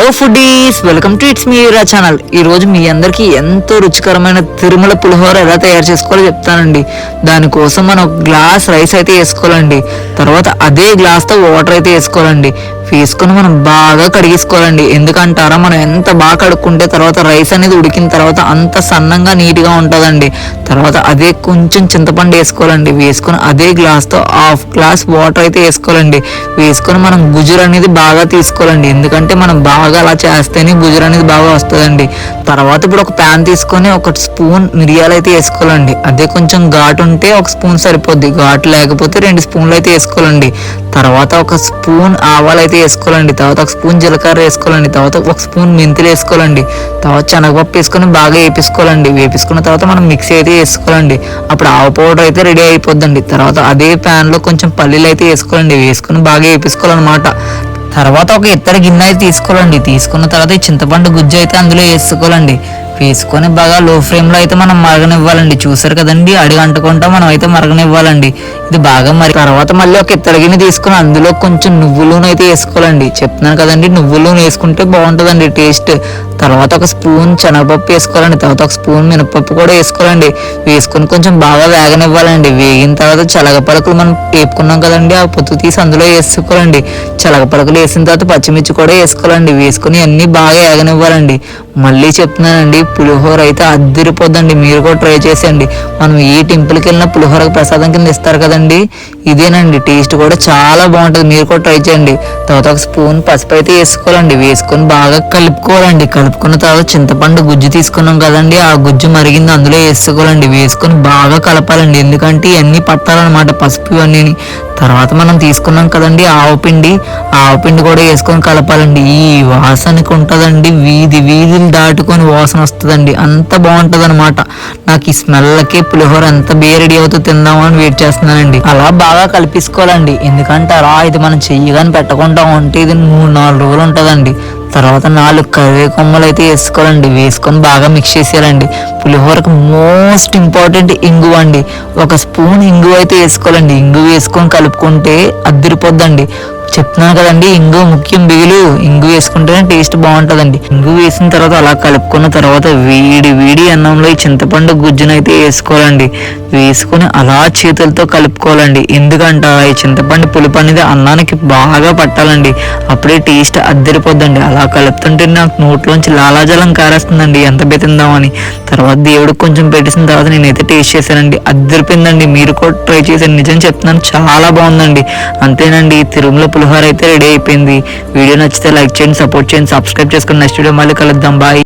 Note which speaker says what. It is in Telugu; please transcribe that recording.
Speaker 1: Hello foodies welcome to it's Meera channel ఈ రోజు మీ అందరికీ ఎంతో రుచికరమైన తిరుమల పులిహోర ఎలా తయారు చేసుకోవాలో చెప్తానండి. దానికోసం మనం గ్లాస్ రైస్ అయితే వేసుకోవాలండి. తర్వాత అదే గ్లాస్తో వాటర్ అయితే వేసుకోవాలండి. వేసుకొని మనం బాగా కడిగేసుకోవాలండి. ఎందుకంటారా మనం ఎంత బాగా కడుక్కుంటే తర్వాత రైస్ అనేది ఉడికిన తర్వాత అంత సన్నంగా నీట్గా ఉంటుందండి. తర్వాత అదే కొంచెం చింతపండు వేసుకోవాలండి. వేసుకొని అదే గ్లాస్తో హాఫ్ గ్లాస్ వాటర్ అయితే వేసుకోవాలండి. వేసుకొని మనం గుజురు అనేది బాగా తీసుకోవాలండి. ఎందుకంటే మనం బాగా అలా చేస్తేనే గుజురు అనేది బాగా వస్తుందండి. తర్వాత ఇప్పుడు ఒక ప్యాన్ తీసుకొని ఒక స్పూన్ మిరియాలు అయితే వేసుకోవాలండి. అదే కొంచెం ఘాటు ఉంటే ఒక స్పూన్ సరిపోద్ది. ఘాటు లేకపోతే రెండు స్పూన్లు అయితే వేసుకోవాలండి. తర్వాత ఒక స్పూన్ ఆవాలు అయితే వేసుకోవాలండి. తర్వాత ఒక స్పూన్ జీలకర్ర వేసుకోవాలండి. తర్వాత ఒక స్పూన్ మెంతులు వేసుకోవాలండి. తర్వాత శనగపప్పు వేసుకొని బాగా వేపించుకోవాలండి వేపించుకున్న తర్వాత మనం మిక్సీ అయితే వేసుకోవాలండి. అప్పుడు ఆవ పౌడర్ అయితే రెడీ అయిపోద్దండి. తర్వాత అదే ప్యాన్లో కొంచెం పల్లీలు అయితే వేసుకోవాలండి. వేసుకొని బాగా వేపించుకోవాలన్నమాట తర్వాత ఒక ఇత్తడి గిన్నె అయితే తీసుకోవాలండి. తీసుకున్న తర్వాత ఈ చింతపండు గుజ్జు అయితే అందులో వేసుకోవాలండి. వేసుకొని బాగా లో ఫ్లేమ్లో అయితే మనం మరగనివ్వాలండి. చూసారు కదండి? అడిగి అంటుకుంటా మనం అయితే మరగనివ్వాలండి. ఇది బాగా మరి తర్వాత మళ్ళీ ఒక ఇత్తడిగిని తీసుకుని అందులో కొంచెం నువ్వుల నూనె అయితే వేసుకోవాలండి. చెప్తున్నాను కదండి నువ్వుల నూనె వేసుకుంటే బాగుంటుందండి టేస్ట్ తర్వాత ఒక స్పూన్ శనగపప్పు వేసుకోవాలండి. తర్వాత ఒక స్పూన్ మినపప్పు కూడా వేసుకోవాలండి. వేసుకొని కొంచెం బాగా వేగనివ్వాలండి. వేగిన తర్వాత చలగపలకలు మనం వేపుకున్నాం కదండి ఆ పొత్తు తీసి అందులో వేసుకోవాలండి. చలగపలకలు వేసిన తర్వాత పచ్చిమిర్చి కూడా వేసుకోవాలండి. వేసుకొని అన్నీ బాగా వేగనివ్వాలండి. మళ్ళీ చెప్తున్నానండి పులిహోర అయితే అద్దరిపోద్దండి మీరు కూడా ట్రై చేసేయండి. మనం ఏ టెంపుల్కి వెళ్ళినా పులిహోర ప్రసాదం కింద ఇస్తారు కదండి. ఇదేనండి టేస్ట్ కూడా చాలా బాగుంటుంది. మీరు కూడా ట్రై చేయండి. తర్వాత ఒక స్పూన్ పసుపు అయితే వేసుకోవాలండి. వేసుకొని బాగా కలుపుకోవాలండి. కలుపుకున్న తర్వాత చింతపండు గుజ్జు తీసుకున్నాం కదండి. ఆ గుజ్జు మరిగింది అందులో వేసుకోవాలండి. వేసుకొని బాగా కలపాలండి. ఎందుకంటే ఇవన్నీ పట్టాలన్నమాట పసుపు ఇవన్నీ తర్వాత మనం తీసుకున్నాం కదండి ఆవు పిండి. ఆవు పిండి కూడా వేసుకొని కలపాలండి. ఈ వాసనకి ఉంటుందండి. వీధి వీధిని దాటుకొని వాసన వస్తుందండి. అంత బాగుంటుంది అనమాట నాకు ఈ స్మెల్కి పులిహోర ఎంత బే రెడీ అవుతుందో తిందామని వెయిట్ చేస్తున్నానండి. అలా బాగా కలిపేసుకోవాలండి. ఎందుకంటే అలా ఇది మనం చెయ్యగాని పెట్టకుండా ఉంటే ఇది మూడు నాలుగు రోజులు ఉంటుందండి. తర్వాత నాలుగు కరివే కొమ్మలు అయితే వేసుకోవాలండి. వేసుకొని బాగా మిక్స్ చేసేయాలండి. పులిహోరకు మోస్ట్ ఇంపార్టెంట్ ఇంగు అండి. ఒక స్పూన్ ఇంగు అయితే వేసుకోవాలండి. ఇంగు వేసుకొని కలుపుకుంటే అద్దరిపోద్దండి. చెప్తున్నాను కదండి ఇంగు ముఖ్యం బిగులు. ఇంగు వేసుకుంటేనే టేస్ట్ బాగుంటుందండి. ఇంగు వేసిన తర్వాత అలా కలుపుకున్న తర్వాత వేడి వేడి అన్నంలో ఈ చింతపండు గుజ్జునైతే వేసుకోవాలండి. వేసుకొని అలా చేతులతో కలుపుకోవాలండి. ఎందుకంటే ఈ చింతపండు పులుపు అనేది అన్నానికి బాగా పట్టాలండి. అప్పుడే టేస్ట్ అద్దరిపోద్దండి. అలా కలుపుతుంటే నాకు నోట్లోంచి లాలాజలం కారేస్తుందండి. ఎంత బెతిందామని తర్వాత దేవుడికి కొంచెం పెట్టేసిన తర్వాత నేనైతే టేస్ట్ చేశానండి. అద్దరిపోయిందండి. మీరు కూడా ట్రై చేశాను నిజం చెప్తున్నాను. చాలా బాగుందండి. అంతేనండి. తిరుమల పులిహోర అయితే రెడీ అయిపోయింది. వీడియో నచ్చితే లైక్ చేయండి సపోర్ట్ చేయండి సబ్స్క్రైబ్ చేసుకుని నెక్స్ట్ వీడియో మళ్ళీ కలుద్దాం. బాయ్.